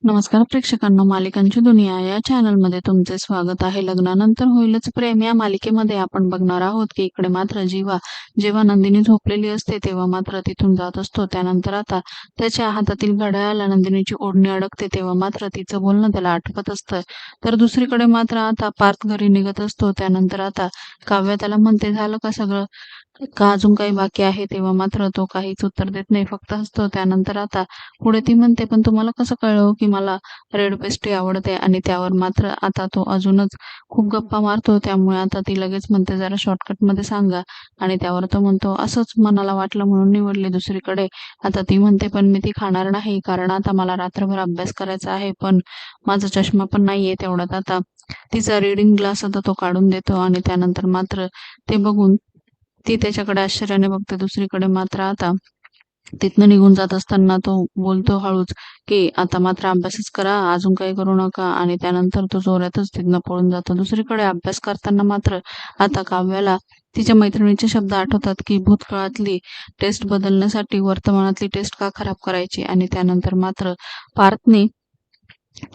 नमस्कार प्रेक्षकांना मालिकांची दुनिया या चॅनलमध्ये तुमचे स्वागत आहे. लग्नानंतर होईलच प्रेम. या मालिकेमध्ये आपण बघणार आहोत की इकडे मात्र जीवा जेव्हा नंदिनी झोपलेली असते तेव्हा मात्र तिथून जात असतो. त्यानंतर आता त्याच्या हातातील घड्याळाला नंदिनीची ओढणी अडकते तेव्हा मात्र तिचं बोलणं त्याला आठवत असतं. तर दुसरीकडे मात्र आता पार्थ घरी निघत असतो. त्यानंतर आता काव्य त्याला म्हणते झालं का सगळं? का अजून काही बाकी आहे? तेव्हा मात्र तो काहीच उत्तर देत नाही. फक्त हसतो. त्यानंतर आता पुढे ती म्हणते पण तुम्हाला कसं कळलं हो की मला रेड पेस्ट्री आवडते? आणि त्यावर मात्र आता तो अजूनच खूप गप्पा मारतो. त्यामुळे आता ती लगेच म्हणते जरा शॉर्टकटमध्ये सांगा. आणि त्यावर तो म्हणतो असंच मनाला वाटलं म्हणून निवडली दुसरीकडे. आता ती म्हणते पण मी ती खाणार नाही. कारण आता मला रात्रभर अभ्यास करायचा आहे. पण माझा चष्मा पण नाहीये तेवढ्यात आता. तिचा रिडिंग ग्लास आता तो काढून देतो. आणि त्यानंतर मात्र ते बघून ती त्याच्याकडे आश्चर्याने बघते. दुसरीकडे मात्र आता तिथनं निघून जात असताना तो बोलतो हळूच की आता मात्र अभ्यासच करा अजून काही करू नका. आणि त्यानंतर तो जोरातच तिथनं पळून जातो. दुसरीकडे अभ्यास करताना मात्र आता काव्याला तिच्या मैत्रिणीचे शब्द आठवतात की भूतकाळातली टेस्ट बदलण्यासाठी वर्तमानातली टेस्ट का खराब करायची? आणि त्यानंतर मात्र पार्थने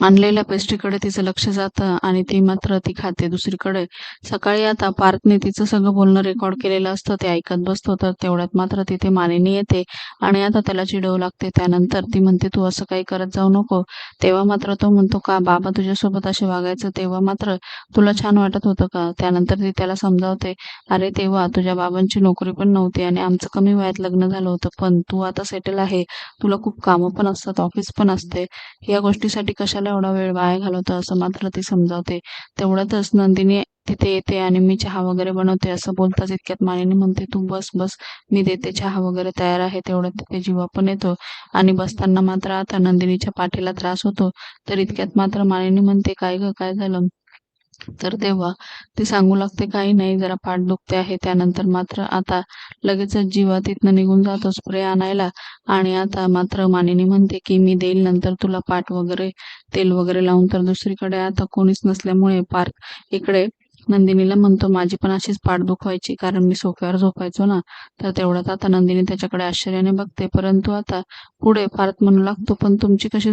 आणलेल्या पेस्ट्रीकडे तिचं लक्ष जातं आणि ती मात्र ती खाते. दुसरीकडे सकाळी आता पार्थने तिचं सगळं बोलणं रेकॉर्ड केलेलं असतं ते ऐकत बसतो तर तेवढ्यात मात्र तिथे मानिनी येते आणि आता त्याला चिडवू लागते. त्यानंतर ती म्हणते तू असं काही करत जाऊ नको. तेव्हा मात्र तो म्हणतो का बाबा तुझ्यासोबत असे वागायचं? तेव्हा मात्र तुला छान वाटत होतं का? त्यानंतर ती त्याला समजावते अरे तेव्हा तुझ्या बाबांची नोकरी पण नव्हती आणि आमचं कमी वयात लग्न झालं होतं पण तू आता सेटल आहे. तुला खूप कामं पण असतात ऑफिस पण असते. या गोष्टीसाठी कशाला एवढा वेळ वाया घालवतो असं मात्र ती समजावते. तेवढ्यातच नंदिनी तिथे येते आणि मी चहा वगैरे बनवते असं बोलताच इतक्यात मानिनी म्हणते तू बस बस. मी देते चहा वगैरे तयार आहे. तेवढं तिथे जीवा पण येतो आणि बसताना मात्र आता नंदिनीच्या पाठीला त्रास होतो. तर इतक्यात मात्र मानिनी म्हणते काय ग काय झालं? तर तेव्हा ती सांगू लागते काही नाही जरा पाठ दुखते आहे. त्यानंतर मात्र आता लगेचच जीवा तिथनं निघून जातो स्प्रे आणायला. आणि आता मात्र मानिनी म्हणते की मी देईल नंतर तुला पाठ वगैरे तेल वगैरे लावून तर दुसरीकडे आता कोणीच नसल्यामुळे पार्क इकडे नंदिनीला म्हणतो माझी पण अशीच पाठ दुखवायची कारण मी सोफ्यावर झोपायचो ना. तर तेवढ्यात आता नंदिनी त्याच्याकडे आश्चर्याने बघते. परंतु आता पुढे पार्थ म्हणू लागतो पण तुमची कशी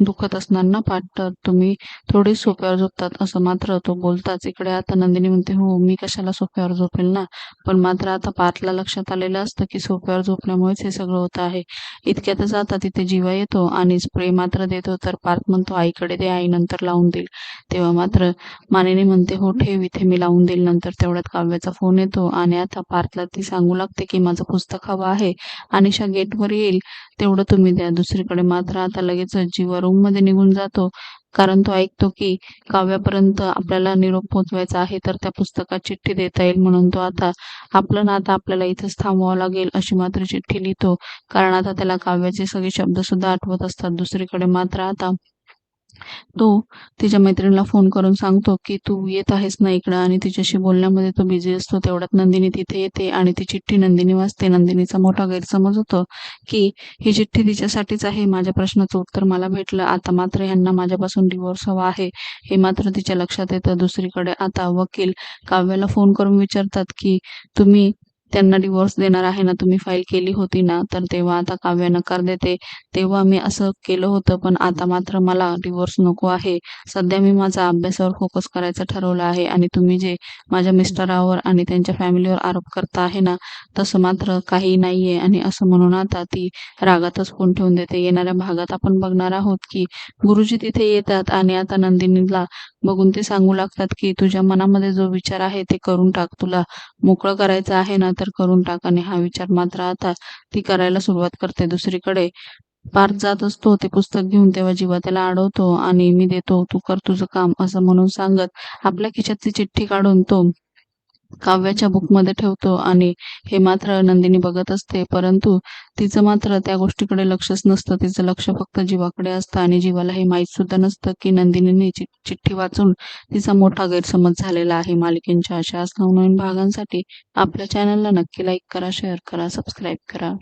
दुखत असणार ना पाठ तर तुम्ही थोडी सोप्यावर झोपतात असं मात्र तो बोलताच. इकडे आता नंदिनी म्हणते हो मी कशाला सोप्यावर झोपेल ना? पण मात्र आता पार्थला लक्षात आलेलं असतं की सोप्यावर झोपल्यामुळेच हे सगळं होत आहे. इतक्यातच आता तिथे जीवा येतो आणि स्प्रे मात्र देतो तर पार्थ म्हणतो आईकडे दे आई नंतर लावून देईल. तेव्हा मात्र मानिनी म्हणते हो ठेव इथे मी लावून देईल. नंतर तेवढ्यात काव्याचा फोन येतो आणि आता पार्थला ती सांगू लागते की माझं पुस्तक हवं आहे अनिशा गेटवर येईल तेवढं तुम्ही द्या. दुसरीकडे मात्र आता लगेच जीवावर रूममध्ये निघून जातो. कारण तो ऐकतो की काव्यापर्यंत आपल्याला निरोप पोहोचवायचा आहे तर त्या पुस्तकात चिठ्ठी देता येईल म्हणून तो आता आपलं नातं आपल्याला इथंच थांबवावं लागेल अशी मात्र चिठ्ठी लिहितो. कारण आता त्याला काव्याचे सगळे शब्द सुद्धा आठवत असतात. दुसरीकडे मात्र आता तो तिच्या मैत्रिणीला फोन करून सांगतो की तू येत आहेस ना इकडं आणि तिच्याशी बोलण्यामध्ये तो बिझी असतो. तेवढ्यात नंदिनी तिथे येते आणि ती चिठ्ठी नंदिनी वाचते. नंदिनीचा मोठा गैरसमज होतो की ही चिठ्ठी तिच्यासाठीच आहे. माझ्या प्रश्नाचं उत्तर मला भेटलं. आता मात्र यांना माझ्यापासून डिवोर्स हवा आहे. हे मात्र तिच्या लक्षात येतं. दुसरीकडे आता वकील काव्याला फोन करून विचारतात की तुम्ही त्यांना डिवोर्स देणार आहे ना तुम्ही फाईल केली होती ना तर तेव्हा आता काव्य नकार देते. तेव्हा मी असं केलं होतं पण आता मात्र मला डिवोर्स नको आहे. सध्या मी माझा अभ्यासावर फोकस करायचं ठरवलं आहे आणि तुम्ही जे माझ्या मिस्टरावर आणि त्यांच्या फॅमिलीवर आरोप करता आहे ना तसं मात्र काही नाहीये. आणि असं म्हणून आता ती रागातच फोन ठेवून देते? येणाऱ्या भागात आपण बघणार आहोत की गुरुजी तिथे येतात आणि आता नंदिनीला बघून ते सांगू लागतात की तुझ्या मनामध्ये जो विचार आहे ते करून टाक. तुला मोकळं करायचं आहे ना तर करून टाक. आणि हा विचार मात्र आता ती करायला सुरुवात करते दुसरीकडे. पार्थ जात असतो ते पुस्तक घेऊन तेव्हा जीवा त्याला अडवतो. आणि मी देतो तू कर तुझं काम असं म्हणून सांगत आपल्या खिशातली चिठ्ठी काढून तो काव्याच्या बुकमध्ये ठेवतो आणि हे मात्र नंदिनी बघत असते परंतु तिचं मात्र त्या गोष्टीकडे लक्षच नसतं. तिचं लक्ष फक्त जीवाकडे असतं आणि जीवाला हे माहीत सुद्धा नसतं की नंदिनीने चिठ्ठी वाचून तिचा मोठा गैरसमज झालेला आहे. मालिकेंच्या अशाच नवनवीन भागांसाठी आपल्या चॅनलला नक्की लाईक करा शेअर करा सबस्क्राईब करा.